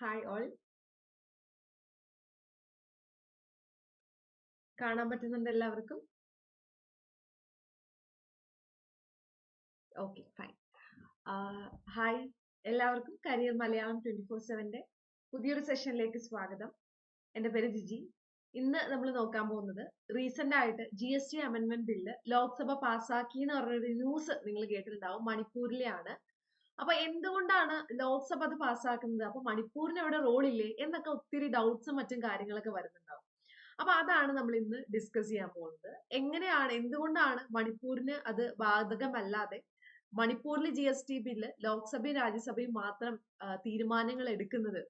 Hi all കാണാൻ പറ്റുന്നുണ്ട് എല്ലാവർക്കും? ഓക്കെ ഫൈൻ ഹായ് എല്ലാവർക്കും. കരിയർ മലയാളം ട്വന്റി ഫോർ സെവന്റെ പുതിയൊരു സെഷനിലേക്ക് സ്വാഗതം. എന്റെ പേര് ജിജി. ഇന്ന് നമ്മൾ നോക്കാൻ പോകുന്നത് റീസെന്റ് ആയിട്ട് G S T amendment bill Lok Sabha പാസ്സാക്കി എന്ന് പറഞ്ഞൊരു ന്യൂസ് നിങ്ങൾ കേട്ടിട്ടുണ്ടാവും. മണിപ്പൂരിലെയാണ്. അപ്പൊ എന്തുകൊണ്ടാണ് ലോക്സഭ അത് പാസ്സാക്കുന്നത്? അപ്പൊ മണിപ്പൂരിന് റോൾ ഇല്ലേ? എന്നൊക്കെ ഒത്തിരി ഡൗട്ട്സും മറ്റും കാര്യങ്ങളൊക്കെ വരുന്നുണ്ടാവും. അപ്പൊ അതാണ് നമ്മൾ ഇന്ന് ഡിസ്കസ് ചെയ്യാൻ പോകുന്നത്. എങ്ങനെയാണ് എന്തുകൊണ്ടാണ് മണിപ്പൂരിന് അത് ബാധകമല്ലാതെ മണിപ്പൂരിൽ ജി എസ് ടി ബില്ല് ലോക്സഭയും രാജ്യസഭയും മാത്രം തീരുമാനങ്ങൾ എടുക്കുന്നത്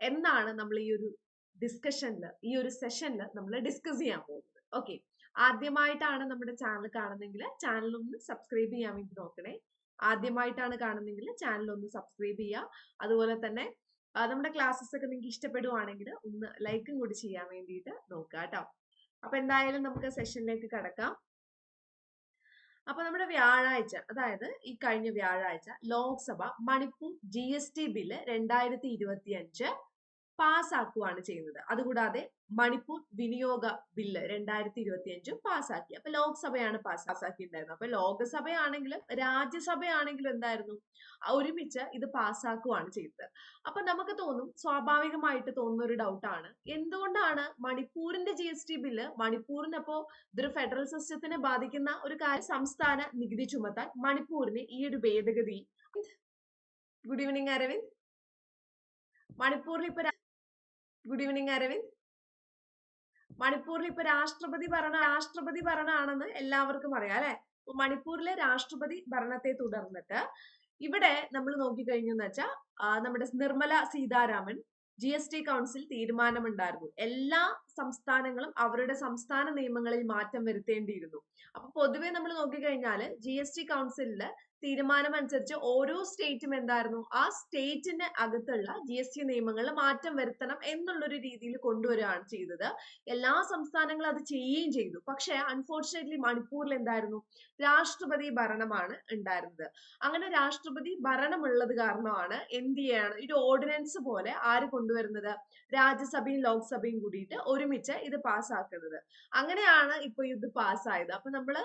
എന്നാണ് നമ്മൾ ഈ ഒരു ഡിസ്കഷനിൽ ഈ ഒരു സെഷനിൽ നമ്മൾ ഡിസ്കസ് ചെയ്യാൻ പോകുന്നത്. ഓക്കെ ആദ്യമായിട്ടാണ് നമ്മുടെ ചാനൽ കാണുന്നെങ്കിൽ ചാനൽ ഒന്ന് സബ്സ്ക്രൈബ് ചെയ്യാൻ വേണ്ടി നോക്കണേ. ആദ്യമായിട്ടാണ് കാണുന്നതെങ്കിൽ ചാനൽ ഒന്ന് സബ്സ്ക്രൈബ് ചെയ്യുക. അതുപോലെ തന്നെ നമ്മുടെ ക്ലാസ്സസ് ഒക്കെ നിങ്ങൾക്ക് ഇഷ്ടപ്പെടുവാണെങ്കിൽ ഒന്ന് ലൈക്കും കൂടി ചെയ്യാൻ വേണ്ടിയിട്ട് നോക്കുക കേട്ടോ. അപ്പൊ എന്തായാലും നമുക്ക് സെഷനിലേക്ക് കടക്കാം. അപ്പൊ നമ്മുടെ വ്യാഴാഴ്ച അതായത് ഈ കഴിഞ്ഞ വ്യാഴാഴ്ച Lok Sabha Manipur G S T bill രണ്ടായിരത്തി ഇരുപത്തി അഞ്ച് പാസ്സാക്കുകയാണ് ചെയ്യുന്നത്. അതുകൂടാതെ മണിപ്പൂർ വിനിയോഗ ബില്ല് രണ്ടായിരത്തി ഇരുപത്തി അഞ്ചും പാസ്സാക്കി. അപ്പൊ ലോക്സഭയാണ് പാസ്സാക്കിയിട്ടുണ്ടായിരുന്നത്. അപ്പൊ ലോകസഭയാണെങ്കിലും രാജ്യസഭയാണെങ്കിലും എന്തായിരുന്നു? ഒരുമിച്ച് ഇത് പാസ്സാക്കുകയാണ് ചെയ്തത്. അപ്പൊ നമുക്ക് തോന്നും സ്വാഭാവികമായിട്ട് തോന്നുന്ന ഒരു ഡൗട്ടാണ്. എന്തുകൊണ്ടാണ് മണിപ്പൂരിന്റെ ജി എസ് ടി ബില്ല് മണിപ്പൂരിനപ്പോ ഇതൊരു ഫെഡറൽ സിസ്റ്റത്തിനെ ബാധിക്കുന്ന ഒരു കാര്യം? സംസ്ഥാന നികുതി ചുമത്താൻ മണിപ്പൂരിന് ഈ ഒരു ഭേദഗതി. Good evening Aravind. മണിപ്പൂരിൽ ഇപ്പൊ ഗുഡ് ഈവനിങ് അരവിന്ദ് മണിപ്പൂരിൽ ഇപ്പൊ രാഷ്ട്രപതി ഭരണ രാഷ്ട്രപതി ഭരണമാണെന്ന് എല്ലാവർക്കും അറിയാം അല്ലെ? മണിപ്പൂരിലെ രാഷ്ട്രപതി ഭരണത്തെ തുടർന്നിട്ട് ഇവിടെ നമ്മൾ നോക്കിക്കഴിഞ്ഞു എന്ന് വെച്ചാൽ നമ്മുടെ Nirmala Sitharaman G S T council തീരുമാനമുണ്ടായിരുന്നു. എല്ലാ സംസ്ഥാനങ്ങളും അവരുടെ സംസ്ഥാന നിയമങ്ങളിൽ മാറ്റം വരുത്തേണ്ടിയിരുന്നു. അപ്പൊ പൊതുവെ നമ്മൾ നോക്കിക്കഴിഞ്ഞാൽ ജി എസ് ടി കൗൺസിലിൽ തീരുമാനം അനുസരിച്ച് ഓരോ സ്റ്റേറ്റും എന്തായിരുന്നു? ആ സ്റ്റേറ്റിന്റെ അകത്തുള്ള ജി എസ് ടി നിയമങ്ങളിൽ മാറ്റം വരുത്തണം എന്നുള്ളൊരു രീതിയിൽ കൊണ്ടുവരികയാണ് ചെയ്തത്. എല്ലാ സംസ്ഥാനങ്ങളും അത് ചെയ്യുകയും ചെയ്തു. പക്ഷെ അൺഫോർച്ചുനേറ്റ്ലി മണിപ്പൂരിൽ എന്തായിരുന്നു? രാഷ്ട്രപതി ഭരണമാണ് ഉണ്ടായിരുന്നത്. അങ്ങനെ രാഷ്ട്രപതി ഭരണമുള്ളത് കാരണമാണ് എന്ത് ചെയ്യാണ്? ഒരു ഓർഡിനൻസ് പോലെ ആര് കൊണ്ടുവരുന്നത്? രാജ്യസഭയും ലോക്സഭയും കൂടിയിട്ട് ഒരുമിച്ച് ഇത് പാസ്സാക്കുന്നത്. അങ്ങനെയാണ് ഇപ്പൊ ഇത് പാസ്സായത്. അപ്പൊ നമ്മൾ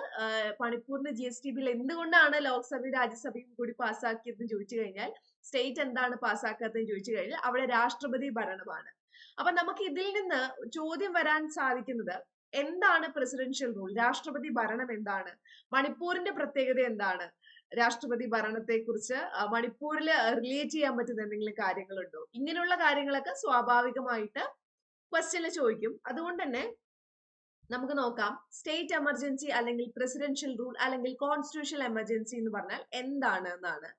മണിപ്പൂരിന്റെ ജി എസ് ടി ബിൽ എന്തുകൊണ്ടാണ് ലോക്സഭയും രാജ്യസഭയും കൂടി പാസ്സാക്കിയതെന്ന് ചോദിച്ചു കഴിഞ്ഞാൽ സ്റ്റേറ്റ് എന്താണ് പാസ്സാക്കാത്തതെന്ന് ചോദിച്ചു കഴിഞ്ഞാൽ അവിടെ രാഷ്ട്രപതി ഭരണമാണ്. അപ്പൊ നമുക്ക് ഇതിൽ നിന്ന് ചോദ്യം വരാൻ സാധിക്കുന്നത് എന്താണ് പ്രസിഡൻഷ്യൽ റൂൾ രാഷ്ട്രപതി ഭരണം എന്താണ്? മണിപ്പൂരിന്റെ പ്രത്യേകത എന്താണ്? രാഷ്ട്രപതി ഭരണത്തെ കുറിച്ച് മണിപ്പൂരിൽ റിലേറ്റ് ചെയ്യാൻ പറ്റുന്ന എന്തെങ്കിലും കാര്യങ്ങളുണ്ടോ? ഇങ്ങനെയുള്ള കാര്യങ്ങളൊക്കെ സ്വാഭാവികമായിട്ട് ക്വസ്റ്റ്യനിൽ ചോദിക്കും. അതുകൊണ്ട് തന്നെ നമുക്ക് നോക്കാം. സ്റ്റേറ്റ് എമർജൻസി അല്ലെങ്കിൽ പ്രസിഡൻഷ്യൽ റൂൾ അല്ലെങ്കിൽ കോൺസ്റ്റിറ്റ്യൂഷണൽ എമർജൻസി എന്ന് പറഞ്ഞാൽ എന്താണ് എന്നാണ്.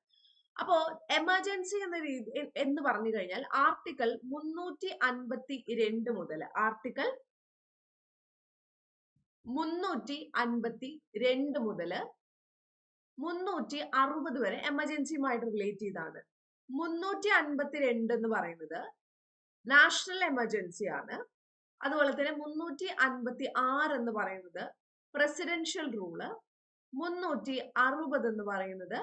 അപ്പോ എമർജൻസി എന്ന രീതി എന്ന് പറഞ്ഞു കഴിഞ്ഞാൽ ആർട്ടിക്കിൾ മുന്നൂറ്റി അൻപത്തി രണ്ട് മുതൽ ആർട്ടിക്കിൾ മുന്നൂറ്റി അൻപത്തി രണ്ട് മുതൽ മുന്നൂറ്റി അറുപത് വരെ എമർജൻസിയുമായിട്ട് റിലേറ്റ് ചെയ്താണ്. മുന്നൂറ്റി അൻപത്തി രണ്ട് എന്ന് പറയുന്നത് നാഷണൽ എമർജൻസി ആണ്. അതുപോലെ തന്നെ മുന്നൂറ്റി അൻപത്തി ആറ് എന്ന് പറയുന്നത് പ്രസിഡൻഷ്യൽ റൂൾ മുന്നൂറ്റി അറുപത് എന്ന് പറയുന്നത്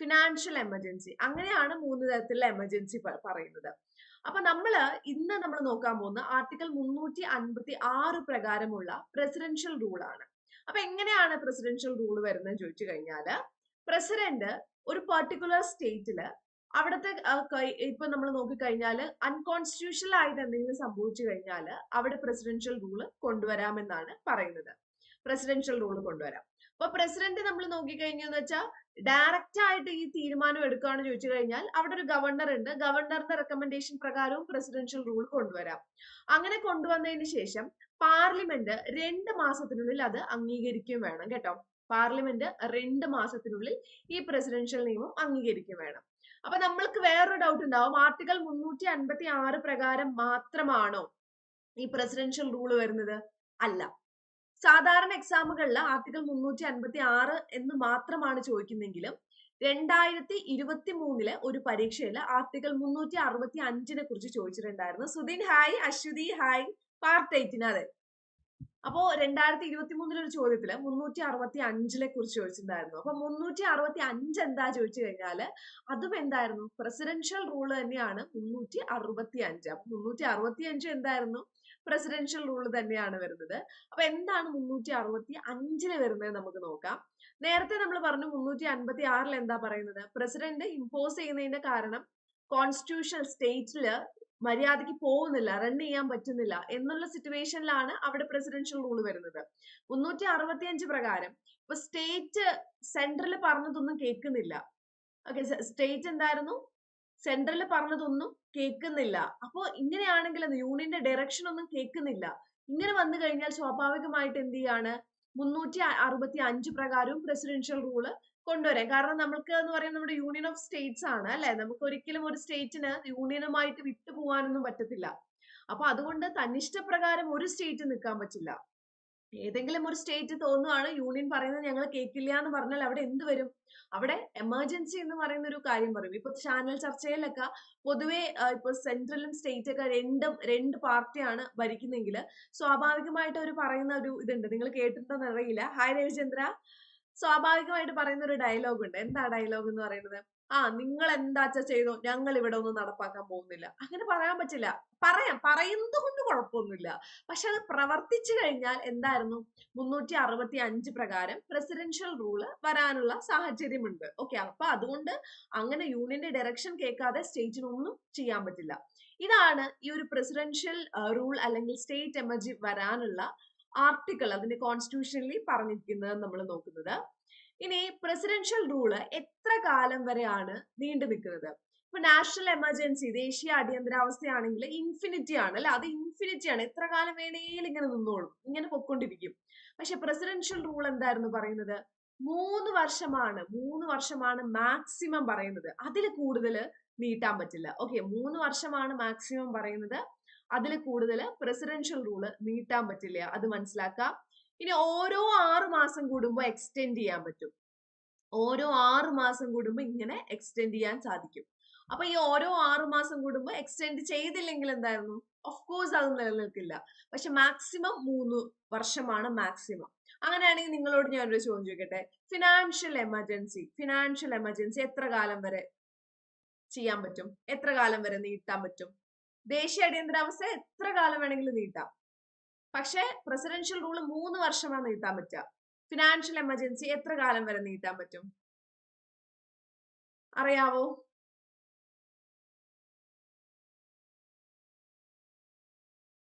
ഫിനാൻഷ്യൽ എമർജൻസി അങ്ങനെയാണ് മൂന്ന് തരത്തിലുള്ള എമർജൻസി പറയുന്നത്. അപ്പൊ നമ്മൾ ഇന്ന് നമ്മൾ നോക്കാൻ പോകുന്ന ആർട്ടിക്കൽ മുന്നൂറ്റി അൻപത്തി ആറ് പ്രകാരമുള്ള പ്രസിഡൻഷ്യൽ റൂൾ ആണ്. അപ്പൊ എങ്ങനെയാണ് പ്രസിഡൻഷ്യൽ റൂൾ വരുന്നത് ചോദിച്ചു കഴിഞ്ഞാൽ പ്രസിഡന്റ് ഒരു പെർട്ടിക്കുലർ സ്റ്റേറ്റിൽ അവിടുത്തെ ഇപ്പൊ നമ്മൾ നോക്കിക്കഴിഞ്ഞാൽ അൺകോൺസ്റ്റിറ്റ്യൂഷണൽ ആയിട്ട് എന്തെങ്കിലും സംഭവിച്ചു കഴിഞ്ഞാൽ അവിടെ പ്രസിഡൻഷ്യൽ റൂൾ കൊണ്ടുവരാമെന്നാണ് പറയുന്നത്. പ്രസിഡൻഷ്യൽ റൂൾ കൊണ്ടുവരാം. അപ്പൊ പ്രസിഡന്റ് നമ്മൾ നോക്കിക്കഴിഞ്ഞെന്ന് വെച്ചാൽ ഡയറക്റ്റ് ആയിട്ട് ഈ തീരുമാനം എടുക്കുകയാണെന്ന് ചോദിച്ചു കഴിഞ്ഞാൽ അവിടെ ഒരു ഗവർണർ ഉണ്ട്. ഗവർണറുടെ റെക്കമെൻഡേഷൻ പ്രകാരവും പ്രസിഡൻഷ്യൽ റൂൾ കൊണ്ടുവരാം. അങ്ങനെ കൊണ്ടുവന്നതിന് ശേഷം പാർലമെന്റ് രണ്ട് മാസത്തിനുള്ളിൽ അത് അംഗീകരിക്കുകയും വേണം കേട്ടോ. പാർലമെന്റ് രണ്ട് മാസത്തിനുള്ളിൽ ഈ പ്രസിഡൻഷ്യൽ നിയമം അംഗീകരിക്കുകയും വേണം. അപ്പൊ നമ്മൾക്ക് വേറൊരു ഡൗട്ട് ഉണ്ടാവും. ആർട്ടിക്കൽ മുന്നൂറ്റി അൻപത്തി ആറ് പ്രകാരം മാത്രമാണോ ഈ പ്രസിഡൻഷ്യൽ റൂൾ വരുന്നത്? അല്ല. സാധാരണ എക്സാമുകളിൽ ആർട്ടിക്കൽ മുന്നൂറ്റി അൻപത്തി ആറ് എന്ന് മാത്രമാണ് ചോദിക്കുന്നെങ്കിലും രണ്ടായിരത്തി ഇരുപത്തി മൂന്നിലെ ഒരു പരീക്ഷയിൽ ആർട്ടിക്കൽ മുന്നൂറ്റി അറുപത്തി അഞ്ചിനെ കുറിച്ച് ചോദിച്ചിട്ടുണ്ടായിരുന്നു. Sudheen hi Aswathi hi part എയ്റ്റിന് അതെ. അപ്പോ രണ്ടായിരത്തി ഇരുപത്തി മൂന്നിലെ ഒരു ചോദ്യത്തിൽ മുന്നൂറ്റി അറുപത്തി അഞ്ചിലെ കുറിച്ച് ചോദിച്ചിട്ടുണ്ടായിരുന്നു. അപ്പൊ മുന്നൂറ്റി അറുപത്തി അഞ്ച് എന്താ ചോദിച്ചു കഴിഞ്ഞാൽ അതും എന്തായിരുന്നു? പ്രസിഡൻഷ്യൽ റൂൾ തന്നെയാണ് മുന്നൂറ്റി അറുപത്തി അഞ്ച് അപ്പൊ മുന്നൂറ്റി അറുപത്തി അഞ്ച് എന്തായിരുന്നു? പ്രസിഡൻഷ്യൽ റൂൾ തന്നെയാണ് വരുന്നത്. അപ്പൊ എന്താണ് മുന്നൂറ്റി അറുപത്തി അഞ്ചിൽ വരുന്നത് നമുക്ക് നോക്കാം. നേരത്തെ നമ്മൾ പറഞ്ഞു മുന്നൂറ്റി അൻപത്തി ആറിൽ എന്താ പറയുന്നത്? പ്രസിഡന്റ് ഇമ്പോസ് ചെയ്യുന്നതിന്റെ കാരണം കോൺസ്റ്റിറ്റ്യൂഷൻ സ്റ്റേറ്റിൽ മര്യാദയ്ക്ക് പോകുന്നില്ല റൺ ചെയ്യാൻ പറ്റുന്നില്ല എന്നുള്ള സിറ്റുവേഷനിലാണ് അവിടെ പ്രസിഡൻഷ്യൽ റൂൾ വരുന്നത്. മുന്നൂറ്റി അറുപത്തി അഞ്ച് പ്രകാരം ഇപ്പൊ സ്റ്റേറ്റ് സെൻട്രൽ പറഞ്ഞതൊന്നും കേൾക്കുന്നില്ല. ഓക്കെ സ്റ്റേറ്റ് എന്തായിരുന്നു? സെൻട്രൽ പറഞ്ഞതൊന്നും കേൾക്കുന്നില്ല. അപ്പോ ഇങ്ങനെയാണെങ്കിൽ യൂണിയന്റെ ഡയറക്ഷൻ ഒന്നും കേൾക്കുന്നില്ല. ഇങ്ങനെ വന്നു കഴിഞ്ഞാൽ സ്വാഭാവികമായിട്ട് എന്ത് ചെയ്യാണ്? മുന്നൂറ്റി അറുപത്തി അഞ്ച് പ്രകാരവും പ്രസിഡൻഷ്യൽ റൂൾ കൊണ്ടുവരാം കാരണം നമ്മൾക്ക് എന്ന് പറയുന്നത് നമ്മുടെ യൂണിയൻ ഓഫ് സ്റ്റേറ്റ്സ് ആണ് അല്ലെ? നമുക്ക് ഒരിക്കലും ഒരു സ്റ്റേറ്റിന് യൂണിയനുമായിട്ട് വിട്ടു പോകാനൊന്നും പറ്റത്തില്ല. അപ്പൊ അതുകൊണ്ട് തന്നിഷ്ടപ്രകാരം ഒരു സ്റ്റേറ്റ് നിൽക്കാൻ പറ്റില്ല. ഏതെങ്കിലും ഒരു സ്റ്റേറ്റ് തോന്നുവാണ് യൂണിയൻ പറയുന്നത് ഞങ്ങൾ കേൾക്കില്ല എന്ന് പറഞ്ഞാൽ അവിടെ എന്ത് വരും? അവിടെ എമർജൻസി എന്ന് പറയുന്ന ഒരു കാര്യം പറയും. ഇപ്പൊ ചാനൽ ചർച്ചയിലൊക്കെ പൊതുവെ ഇപ്പൊ സെൻട്രലും സ്റ്റേറ്റ് ഒക്കെ രണ്ടും രണ്ട് പാർട്ടിയാണ് ഭരിക്കുന്നെങ്കിൽ സ്വാഭാവികമായിട്ട് അവർ പറയുന്ന ഒരു ഇതുണ്ട്. നിങ്ങൾ കേട്ടിട്ടുണ്ടെന്ന് അറിയില്ല. ഹായ് രവിചന്ദ്ര. സ്വാഭാവികമായിട്ട് പറയുന്ന ഒരു ഡയലോഗ് ഉണ്ട്. എന്താ ഡയലോഗ് എന്ന് പറയുന്നത്? ആ നിങ്ങൾ എന്താച്ചാ ചെയ്തോ? ഞങ്ങൾ ഇവിടെ ഒന്നും നടപ്പാക്കാൻ പോകുന്നില്ല. അങ്ങനെ പറയാൻ പറ്റില്ല. പറയാം. പറയുന്നത് കൊണ്ട് കുഴപ്പമൊന്നുമില്ല. പക്ഷെ അത് പ്രവർത്തിച്ചു കഴിഞ്ഞാൽ എന്തായിരുന്നു? മുന്നൂറ്റി അറുപത്തി അഞ്ച് പ്രകാരം പ്രസിഡൻഷ്യൽ റൂൾ വരാനുള്ള സാഹചര്യമുണ്ട്. ഓക്കെ അപ്പൊ അതുകൊണ്ട് അങ്ങനെ യൂണിയന്റെ ഡയറക്ഷൻ കേൾക്കാതെ സ്റ്റേറ്റിനൊന്നും ചെയ്യാൻ പറ്റില്ല. ഇതാണ് ഈ ഒരു പ്രസിഡൻഷ്യൽ റൂൾ അല്ലെങ്കിൽ സ്റ്റേറ്റ് എമർജി വരാനുള്ള ആർട്ടിക്കിൾ അതിന്റെ കോൺസ്റ്റിറ്റ്യൂഷനിൽ പറഞ്ഞിരിക്കുന്നത് നമ്മൾ നോക്കുന്നത്. ഇനി പ്രസിഡൻഷ്യൽ റൂൾ എത്ര കാലം വരെയാണ് നീണ്ടു നിൽക്കുന്നത്? ഇപ്പൊ നാഷണൽ എമർജൻസി ദേശീയ അടിയന്തരാവസ്ഥയാണെങ്കിൽ ഇൻഫിനിറ്റി ആണ് അല്ലെ? അത് ഇൻഫിനിറ്റി ആണ്. എത്ര കാലം വേണേലും ഇങ്ങനെ നിന്നോളും. ഇങ്ങനെ പൊക്കൊണ്ടിരിക്കും പക്ഷെ പ്രസിഡൻഷ്യൽ റൂൾ എന്തായിരുന്നു പറയുന്നത്? മൂന്ന് വർഷമാണ് മൂന്ന് വർഷമാണ് മാക്സിമം പറയുന്നത്. അതിൽ കൂടുതൽ നീട്ടാൻ പറ്റില്ല. ഓക്കെ മൂന്ന് വർഷമാണ് മാക്സിമം പറയുന്നത്. അതിൽ കൂടുതൽ പ്രസിഡൻഷ്യൽ റൂൾ നീട്ടാൻ പറ്റില്ല. അത് മനസ്സിലാക്കാം. ഇനി ഓരോ ആറ് മാസം കൂടുമ്പോൾ എക്സ്റ്റെൻഡ് ചെയ്യാൻ പറ്റും. ഓരോ ആറ് മാസം കൂടുമ്പോൾ ഇങ്ങനെ എക്സ്റ്റെൻഡ് ചെയ്യാൻ സാധിക്കും. അപ്പൊ ഈ ഓരോ ആറ് മാസം കൂടുമ്പോൾ എക്സ്റ്റെൻഡ് ചെയ്തില്ലെങ്കിൽ എന്തായിരുന്നു? ഓഫ് കോഴ്സ് അത് നിലനിൽക്കില്ല. പക്ഷെ മാക്സിമം മൂന്ന് വർഷമാണ് മാക്സിമം അങ്ങനെയാണെങ്കിൽ നിങ്ങളോട് ഞാൻ ഒരു ചോദ്യം ചോദിക്കട്ടെ? ഫിനാൻഷ്യൽ എമർജൻസി ഫിനാൻഷ്യൽ എമർജൻസി എത്ര കാലം വരെ ചെയ്യാൻ പറ്റും? എത്ര കാലം വരെ നീട്ടാൻ പറ്റും? ദേശീയ അടിയന്തരാവസ്ഥ എത്ര കാലം വേണമെങ്കിലും നീട്ടാം. പക്ഷെ പ്രസിഡൻഷ്യൽ റൂൾ മൂന്ന് വർഷമാണ് നീട്ടാൻ പറ്റുക. ഫിനാൻഷ്യൽ എമർജൻസി എത്ര കാലം വരെ നീട്ടാൻ പറ്റും? അറിയാവോ?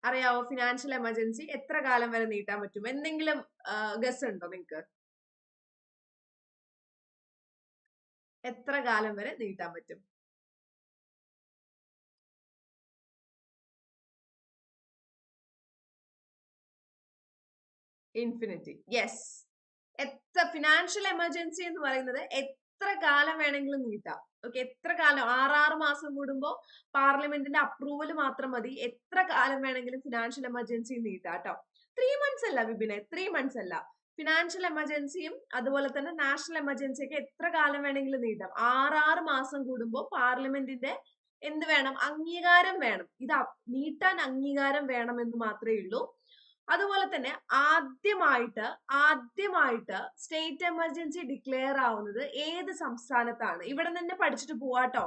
അറിയാവോ? ഫിനാൻഷ്യൽ എമർജൻസി എത്ര കാലം വരെ നീട്ടാൻ പറ്റും? എന്തെങ്കിലും ഗസ് ഉണ്ടോ നിങ്ങക്ക്? എത്ര കാലം വരെ നീട്ടാൻ പറ്റും? ഇൻഫിനിറ്റി യെസ് എത്ര ഫിനാൻഷ്യൽ എമർജൻസി എന്ന് പറയുന്നത് എത്ര കാലം വേണമെങ്കിലും നീട്ടാം. ഓക്കെ എത്ര കാലം? ആറാറ് മാസം കൂടുമ്പോൾ പാർലമെന്റിന്റെ അപ്രൂവൽ മാത്രം മതി. എത്ര കാലം വേണമെങ്കിലും ഫിനാൻഷ്യൽ എമർജൻസി നീട്ടാം കേട്ടോ ത്രീ മന്ത്സ് അല്ല വിപിനെ ത്രീ മന്ത്സ് അല്ല. ഫിനാൻഷ്യൽ എമർജൻസിയും അതുപോലെ തന്നെ നാഷണൽ എമർജൻസി ഒക്കെ എത്ര കാലം വേണമെങ്കിലും നീട്ടാം. ആറാറ് മാസം കൂടുമ്പോൾ പാർലമെന്റിന്റെ എന്ത് വേണം? അംഗീകാരം വേണം. ഇത് നീട്ടാൻ അംഗീകാരം വേണമെന്ന് മാത്രമേ ഉള്ളൂ. അതുപോലെ തന്നെ ആദ്യമായിട്ട് ആദ്യമായിട്ട് സ്റ്റേറ്റ് എമർജൻസി ഡിക്ലെയർ ആവുന്നത് ഏത് സംസ്ഥാനത്താണ്? ഇവിടെ തന്നെ പഠിച്ചിട്ട് പോവാട്ടോ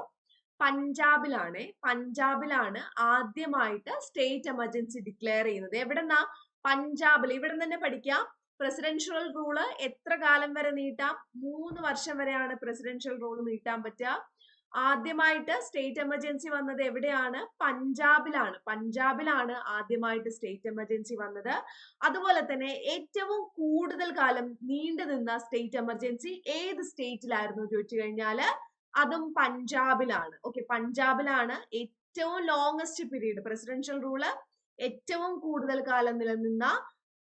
പഞ്ചാബിലാണ്. പഞ്ചാബിലാണ് ആദ്യമായിട്ട് സ്റ്റേറ്റ് എമർജൻസി ഡിക്ലെയർ ചെയ്യുന്നത്. എവിടെ നിന്നാ പഞ്ചാബിൽ. ഇവിടെ തന്നെ പഠിക്കാം. പ്രസിഡൻഷ്യൽ റൂൾ എത്ര കാലം വരെ നീട്ടാം? മൂന്ന് വർഷം വരെയാണ് പ്രസിഡൻഷ്യൽ റൂൾ നീട്ടാൻ പറ്റുക. ആദ്യമായിട്ട് സ്റ്റേറ്റ് എമർജൻസി വന്നത് എവിടെയാണ്? പഞ്ചാബിലാണ്. പഞ്ചാബിലാണ് ആദ്യമായിട്ട് സ്റ്റേറ്റ് എമർജൻസി വന്നത്. അതുപോലെ തന്നെ ഏറ്റവും കൂടുതൽ കാലം നീണ്ടു നിന്ന സ്റ്റേറ്റ് എമർജൻസി ഏത് സ്റ്റേറ്റിലായിരുന്നു ചോദിച്ചു കഴിഞ്ഞാൽ? അതും പഞ്ചാബിലാണ്. ഓക്കെ പഞ്ചാബിലാണ് ഏറ്റവും ലോങ്സ്റ്റ് പീരീഡ് പ്രസിഡൻഷ്യൽ റൂൾ ഏറ്റവും കൂടുതൽ കാലം നിലനിന്ന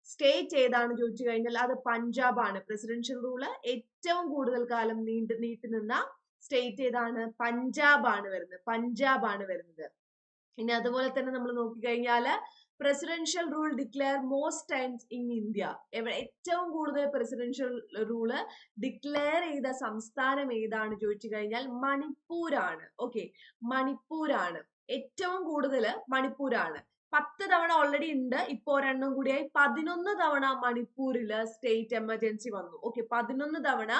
സ്റ്റേറ്റ് ഏതാണ് ചോദിച്ചു കഴിഞ്ഞാൽ അത് പഞ്ചാബാണ്. പ്രസിഡൻഷ്യൽ റൂൾ ഏറ്റവും കൂടുതൽ കാലം നീണ്ടു നീട്ടി നിന്ന സ്റ്റേറ്റ് ഏതാണ്? പഞ്ചാബ് ആണ് വരുന്നത്. പഞ്ചാബ് ആണ് വരുന്നത്. ഇനി അതുപോലെ തന്നെ നമ്മൾ നോക്കിക്കഴിഞ്ഞാൽ presidential rule declare most times in India ഏറ്റവും കൂടുതൽ പ്രസിഡൻഷ്യൽ റൂൾ ഡിക്ലെയർ ചെയ്ത സംസ്ഥാനം ഏതാണ് ചോദിച്ചു കഴിഞ്ഞാൽ മണിപ്പൂരാണ്. ഓക്കെ മണിപ്പൂരാണ്. ഏറ്റവും കൂടുതൽ മണിപ്പൂരാണ്. പത്ത് തവണ ഓൾറെഡി ഉണ്ട്. ഇപ്പൊ ഒരെണ്ണം കൂടിയായി. പതിനൊന്ന് തവണ മണിപ്പൂരിൽ സ്റ്റേറ്റ് എമർജൻസി വന്നു. ഓക്കെ പതിനൊന്ന് തവണ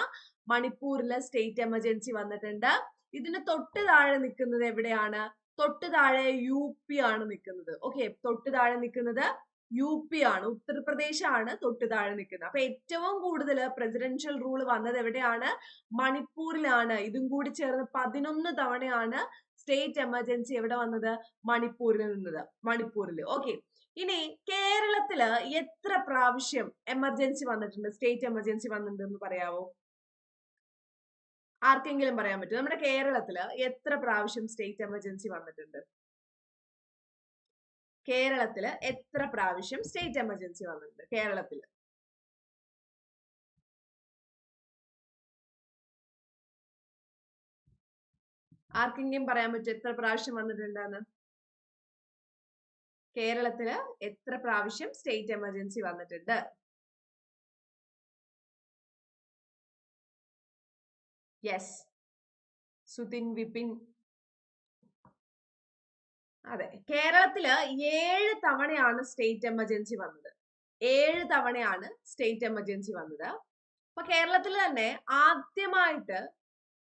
മണിപ്പൂരിൽ സ്റ്റേറ്റ് എമർജൻസി വന്നിട്ടുണ്ട്. ഇതിന് തൊട്ട് താഴെ നിൽക്കുന്നത് എവിടെയാണ്? തൊട്ട് താഴെ യു പി ആണ് നിൽക്കുന്നത്. ഓക്കെ തൊട്ട് താഴെ നിൽക്കുന്നത് യു പി ആണ്. ഉത്തർപ്രദേശ് ആണ് തൊട്ട് താഴെ നിൽക്കുന്നത്. അപ്പൊ ഏറ്റവും കൂടുതൽ പ്രസിഡൻഷ്യൽ റൂൾ വന്നത് എവിടെയാണ്? മണിപ്പൂരിലാണ്. ഇതും കൂടി ചേർന്ന് പതിനൊന്ന് തവണയാണ് സ്റ്റേറ്റ് എമർജൻസി എവിടെ വന്നത്? മണിപ്പൂരിൽ നിന്നത്. മണിപ്പൂരിൽ ഓക്കെ ഇനി കേരളത്തിൽ എത്ര പ്രാവശ്യം എമർജൻസി വന്നിട്ടുണ്ട്? സ്റ്റേറ്റ് എമർജൻസി വന്നിട്ടുണ്ടെന്ന് പറയാവോ? ആർക്കെങ്കിലും പറയാൻ പറ്റും നമ്മുടെ കേരളത്തിൽ എത്ര പ്രാവശ്യം സ്റ്റേറ്റ് എമർജൻസി വന്നിട്ടുണ്ട്? കേരളത്തിൽ എത്ര പ്രാവശ്യം സ്റ്റേറ്റ് എമർജൻസി വന്നിട്ടുണ്ട്? കേരളത്തിൽ. ആർക്കെങ്കിലും പറയാൻ പറ്റും എത്ര പ്രാവശ്യം വന്നിട്ടുണ്ടെന്ന്? കേരളത്തിൽ എത്ര പ്രാവശ്യം സ്റ്റേറ്റ് എമർജൻസി വന്നിട്ടുണ്ട്? യെസ് സുതിൻ വിപിൻ. അതെ. കേരളത്തിൽ ഏഴ് തവണയാണ് സ്റ്റേറ്റ് എമർജൻസി വന്നത്. ഏഴ് തവണയാണ് സ്റ്റേറ്റ് എമർജൻസി വന്നത്. അപ്പൊ കേരളത്തിൽ തന്നെ ആദ്യമായിട്ട്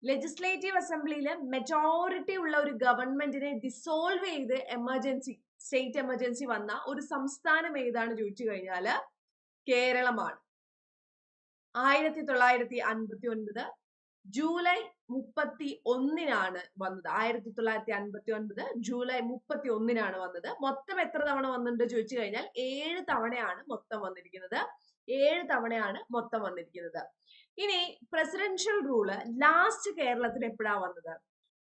ലെജിസ്ലേറ്റീവ് അസംബ്ലിയിൽ മെജോറിറ്റി ഉള്ള ഒരു ഗവൺമെന്റിനെ ഡിസോൾവ് ചെയ്ത് എമർജൻസി സ്റ്റേറ്റ് എമർജൻസി വന്ന ഒരു സംസ്ഥാനം ഏതാണ് ചോദിച്ചു കഴിഞ്ഞാൽ കേരളമാണ്. ആയിരത്തി തൊള്ളായിരത്തി അൻപത്തി ഒൻപത് ജൂലൈ മുപ്പത്തി ഒന്നിനാണ് വന്നത്. ആയിരത്തി തൊള്ളായിരത്തി അൻപത്തി ഒൻപത് ജൂലൈ മുപ്പത്തി ഒന്നിനാണ് വന്നത്. മൊത്തം എത്ര തവണ വന്നിട്ടുണ്ട് ചോദിച്ചു കഴിഞ്ഞാൽ ഏഴ് തവണയാണ് മൊത്തം വന്നിരിക്കുന്നത്. ഏഴ് തവണയാണ് മൊത്തം വന്നിരിക്കുന്നത്. ഇനി പ്രസിഡൻഷ്യൽ റൂൾ ലാസ്റ്റ് കേരളത്തിൽ എപ്പോഴാ വന്നത്?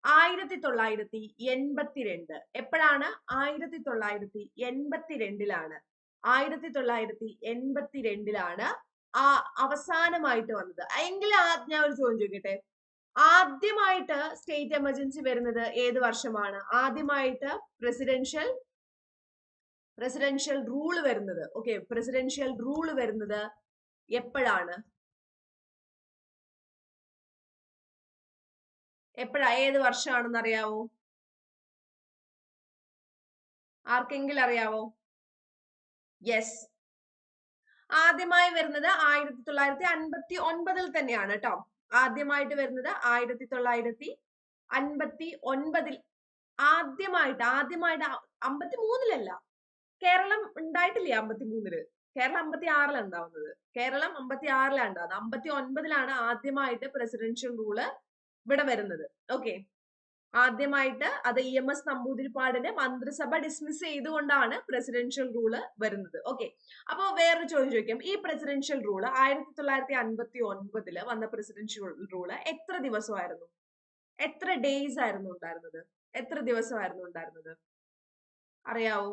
ആയിരത്തി തൊള്ളായിരത്തി എൺപത്തിരണ്ട് എപ്പോഴാണ്? ആയിരത്തി തൊള്ളായിരത്തി എൺപത്തിരണ്ടിലാണ് ആയിരത്തി തൊള്ളായിരത്തി എൺപത്തിരണ്ടിലാണ് ആ അവസാനമായിട്ട് വന്നത്. എങ്കിൽ ഞാൻ ഒരു ചോദ്യം ചോദിക്കട്ടെ? ആദ്യമായിട്ട് സ്റ്റേറ്റ് എമർജൻസി വരുന്നത് ഏത് വർഷമാണ്? ആദ്യമായിട്ട് പ്രസിഡൻഷ്യൽ പ്രസിഡൻഷ്യൽ റൂൾ വരുന്നത്. ഓക്കെ പ്രസിഡൻഷ്യൽ റൂൾ വരുന്നത് എപ്പോഴാണ്? എപ്പോഴാ? ഏത് വർഷമാണെന്ന് അറിയാവോ? ആർക്കെങ്കിലും അറിയാവോ? യെസ് ആദ്യമായി വരുന്നത് ആയിരത്തി തൊള്ളായിരത്തി അൻപത്തി ഒൻപതിൽ തന്നെയാണ് കേട്ടോ ആദ്യമായിട്ട് വരുന്നത് ആയിരത്തി തൊള്ളായിരത്തി അൻപത്തി ഒൻപതിൽ ആദ്യമായിട്ട് ആദ്യമായിട്ട് അമ്പത്തി മൂന്നിലല്ല കേരളം ഉണ്ടായിട്ടില്ല അമ്പത്തി മൂന്നിൽ കേരളം അമ്പത്തി ആറിലാണ് ഉണ്ടാവുന്നത്. കേരളം അമ്പത്തി ആറിലാണ് ഉണ്ടാവുന്നത് അമ്പത്തി ഒൻപതിലാണ് ആദ്യമായിട്ട് പ്രസിഡൻഷ്യൽ റൂൾ ഇവിടെ വരുന്നത്. ഓക്കെ ആദ്യമായിട്ട് അത് ഇ എം എസ് നമ്പൂതിരിപ്പാടിനെ മന്ത്രിസഭ ഡിസ്മിസ് ചെയ്തുകൊണ്ടാണ് പ്രസിഡൻഷ്യൽ റൂൾ വരുന്നത്. ഓക്കെ അപ്പൊ വേറൊരു ചോദ്യം ചോദിക്കാം. ഈ പ്രസിഡൻഷ്യൽ റൂൾ ആയിരത്തി തൊള്ളായിരത്തി അൻപത്തി ഒൻപതിൽ വന്ന പ്രസിഡൻഷ്യൽ റൂൾ എത്ര ദിവസമായിരുന്നു? എത്ര ഡേയ്സ് ആയിരുന്നു ഉണ്ടായിരുന്നത്? എത്ര ദിവസമായിരുന്നു ഉണ്ടായിരുന്നത്? അറിയാവോ?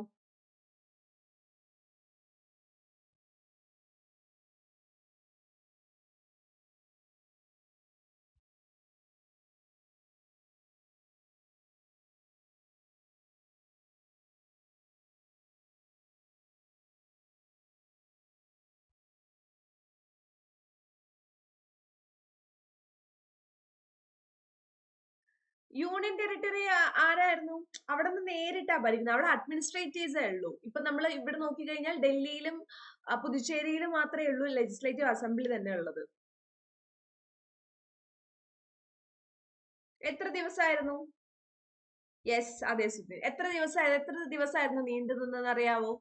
യൂണിയൻ ടെറിട്ടറി ആരായിരുന്നു? അവിടെ നിന്ന് നേരിട്ടാ ഭരിക്കുന്നത്. അവിടെ അഡ്മിനിസ്ട്രേറ്റീവ്സേ ഉള്ളൂ. ഇപ്പൊ നമ്മൾ ഇവിടെ നോക്കിക്കഴിഞ്ഞാൽ ഡൽഹിയിലും പുതുച്ചേരിയിലും മാത്രമേ ഉള്ളൂ ലെജിസ്ലേറ്റീവ് അസംബ്ലി തന്നെ ഉള്ളത്. എത്ര ദിവസമായിരുന്നു? യെസ് അതെ സുധീർ. എത്ര ദിവസമായിരുന്നു എത്ര ദിവസമായിരുന്നു നീണ്ടു നിന്നെന്ന് അറിയാവോ?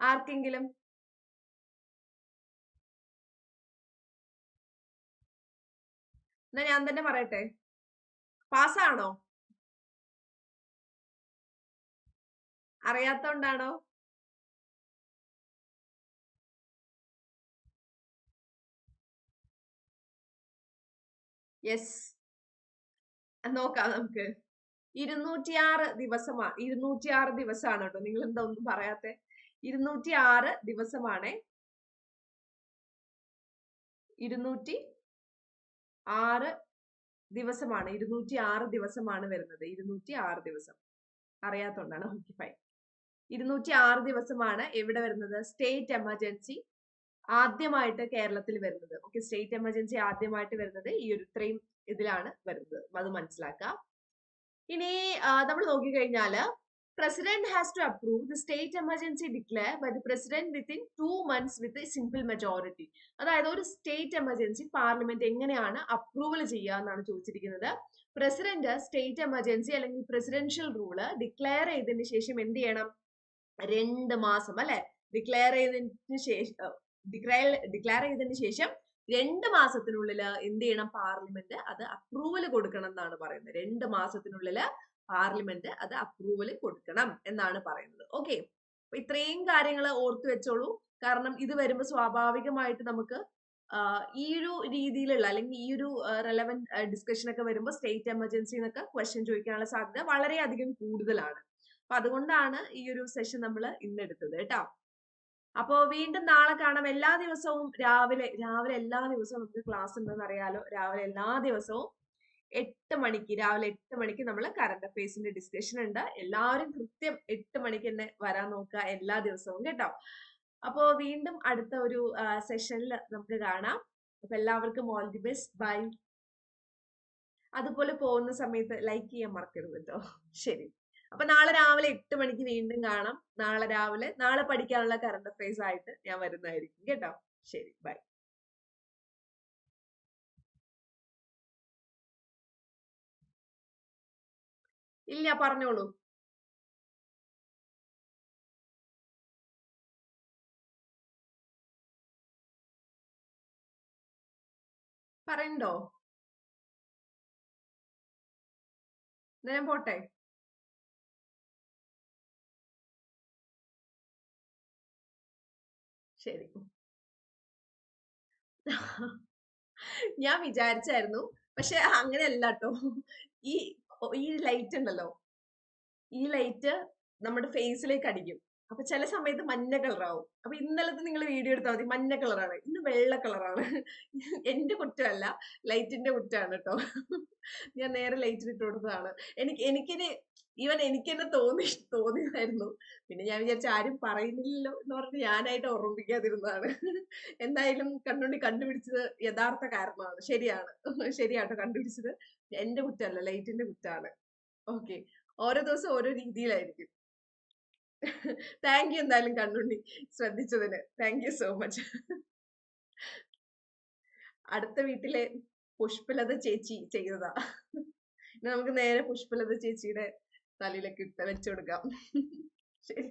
ആർക്കെങ്കിലും? എന്നാ ഞാൻ തന്നെ പറയട്ടെ. പാസ്സാണോ? അറിയാത്തോണ്ടാണോ? യെസ്. നോക്കാം നമുക്ക്. ഇരുന്നൂറ്റിയാറ് ദിവസമാണ് ഇരുന്നൂറ്റിയാറ് ദിവസമാണ് കേട്ടോ. നിങ്ങൾ എന്താ ഒന്നും പറയാത്തെ? ഇരുന്നൂറ്റി ആറ് ദിവസമാണ്. ഇരുന്നൂറ്റി ആറ് ദിവസമാണ്. ഇരുന്നൂറ്റി ആറ് ദിവസമാണ് വരുന്നത്. ഇരുന്നൂറ്റി ആറ് ദിവസം. അറിയാത്തോണ്ടാണ് ഓക്കെ ഫൈൻ. ഇരുന്നൂറ്റി ആറ് ദിവസമാണ് എവിടെ വരുന്നത്? സ്റ്റേറ്റ് എമർജൻസി ആദ്യമായിട്ട് കേരളത്തിൽ വരുന്നത്. ഓക്കെ സ്റ്റേറ്റ് എമർജൻസി ആദ്യമായിട്ട് വരുന്നത് ഈ ഒരു ഇത്രയും ഇതിലാണ് വരുന്നത്. അത് മനസ്സിലാക്കാം. ഇനി നമ്മൾ നോക്കിക്കഴിഞ്ഞാൽ president has to approve the state emergency declared by the president within two months with a simple majority. അതായത് ഒരു സ്റ്റേറ്റ് എമർജൻസി പാർലമെന്റ് എങ്ങനെയാണ് അപ്രൂവൽ ചെയ്യുക എന്നാണ് ചോദിച്ചിരിക്കുന്നത്. പ്രസിഡന്റ് സ്റ്റേറ്റ് എമർജൻസി അല്ലെങ്കിൽ പ്രസിഡൻഷ്യൽ റൂൾ ഡിക്ലെയർ ചെയ്തതിന് ശേഷം എന്ത് ചെയ്യണം? രണ്ട് മാസം അല്ലെ? ഡിക്ലെയർ ചെയ്തതിന് ശേഷം ഡിക്ലെയർ ഡിക്ലെയർ ചെയ്തതിന് ശേഷം രണ്ട് മാസത്തിനുള്ളിൽ എന്ത് ചെയ്യണം? പാർലമെന്റ് അത് അപ്രൂവൽ കൊടുക്കണം എന്നാണ് പറയുന്നത്. രണ്ട് മാസത്തിനുള്ളിൽ പാർലമെന്റ് അത് അപ്രൂവൽ കൊടുക്കണം എന്നാണ് പറയുന്നത്. ഓക്കെ അപ്പൊ ഇത്രയും കാര്യങ്ങൾ ഓർത്തു വെച്ചോളൂ. കാരണം ഇത് വരുമ്പോൾ സ്വാഭാവികമായിട്ട് നമുക്ക് ഈ ഒരു രീതിയിലുള്ള അല്ലെങ്കിൽ ഈ ഒരു റെലവെന്റ് ഡിസ്കഷൻ ഒക്കെ വരുമ്പോൾ സ്റ്റേറ്റ് എമർജൻസി എന്നൊക്കെ ക്വസ്റ്റ്യൻ ചോദിക്കാനുള്ള സാധ്യത വളരെയധികം കൂടുതലാണ്. അപ്പൊ അതുകൊണ്ടാണ് ഈ ഒരു സെഷൻ നമ്മൾ ഇന്ന് എടുത്തത് കേട്ടോ. അപ്പോ വീണ്ടും നാളെ കാണാം. എല്ലാ ദിവസവും രാവിലെ രാവിലെ എല്ലാ ദിവസവും നമുക്ക് ക്ലാസ് ഉണ്ടെന്ന് അറിയാലോ രാവിലെ എല്ലാ ദിവസവും എട്ട് മണിക്ക് രാവിലെ എട്ട് മണിക്ക് നമ്മൾ കറണ്ട് അഫയേഴ്സിന്റെ ഡിസ്കഷൻ ഉണ്ട്. എല്ലാവരും കൃത്യം എട്ട് മണിക്ക് തന്നെ വരാൻ നോക്കുക എല്ലാ ദിവസവും കേട്ടോ. അപ്പോ വീണ്ടും അടുത്ത ഒരു സെഷനിൽ നമുക്ക് കാണാം. അപ്പൊ എല്ലാവർക്കും ഓൾ ദി ബെസ്റ്റ് ബൈ അതുപോലെ പോകുന്ന സമയത്ത് ലൈക്ക് ചെയ്യാൻ മറക്കരുത് കേട്ടോ. ശരി. അപ്പൊ നാളെ രാവിലെ എട്ട് മണിക്ക് വീണ്ടും കാണാം. നാളെ രാവിലെ നാളെ പഠിക്കാനുള്ള കറണ്ട് അഫയേഴ്സ് ആയിട്ട് ഞാൻ വരുന്നതായിരിക്കും കേട്ടോ. ശരി. ബൈ ഇല്ല പറഞ്ഞോളൂ. പറയണ്ടോ? ഞാൻ പോട്ടെ? ശരി. ഞാൻ വിചാരിച്ചായിരുന്നു. പക്ഷെ അങ്ങനെയല്ല കേട്ടോ ഈ ഈ ലൈറ്റ് ഉണ്ടല്ലോ ഈ ലൈറ്റ് നമ്മുടെ ഫേസിലേക്ക് അടിക്കും. അപ്പൊ ചില സമയത്ത് മഞ്ഞ കളറാവും അപ്പൊ ഇന്നലത്തെ നിങ്ങൾ വീഡിയോ എടുത്താൽ മതി. മഞ്ഞ കളറാണ് ഇന്ന് വെള്ള കളറാണ് എന്റെ കുറ്റമല്ല ലൈറ്റിന്റെ കുറ്റമാണ് കേട്ടോ ഞാൻ നേരെ ലൈറ്റിൽ ഇട്ട് കൊടുത്തതാണ്. എനിക്ക് എനിക്കിനി ഈവൻ എനിക്ക് തന്നെ തോന്നി തോന്നിയതായിരുന്നു. പിന്നെ ഞാൻ വിചാരിച്ച ആരും പറയുന്നില്ലല്ലോ എന്ന് പറഞ്ഞ് ഞാനായിട്ട് ഓർമ്മിപ്പിക്കാതിരുന്നതാണ്. എന്തായാലും കണ്ണുണ്ടി കണ്ടുപിടിച്ചത് യഥാർത്ഥ കാരണമാണ്. ശരിയാണ്. ശരിയാട്ടോ കണ്ടുപിടിച്ചത്. എന്റെ കുറ്റമല്ല ലൈറ്റിന്റെ കുറ്റാണ് ഓക്കെ. ഓരോ ദിവസം ഓരോ രീതിയിലായിരിക്കും. താങ്ക് യു എന്തായാലും Kannunni ശ്രദ്ധിച്ചതിന്. Thank you so much. അടുത്ത വീട്ടിലെ പുഷ്പലത ചേച്ചി ചെയ്തതാ. നമുക്ക് നേരെ പുഷ്പലത ചേച്ചിയുടെ തലയിലേക്ക് ഇട്ട് വെച്ചു കൊടുക്കാം. ശരി.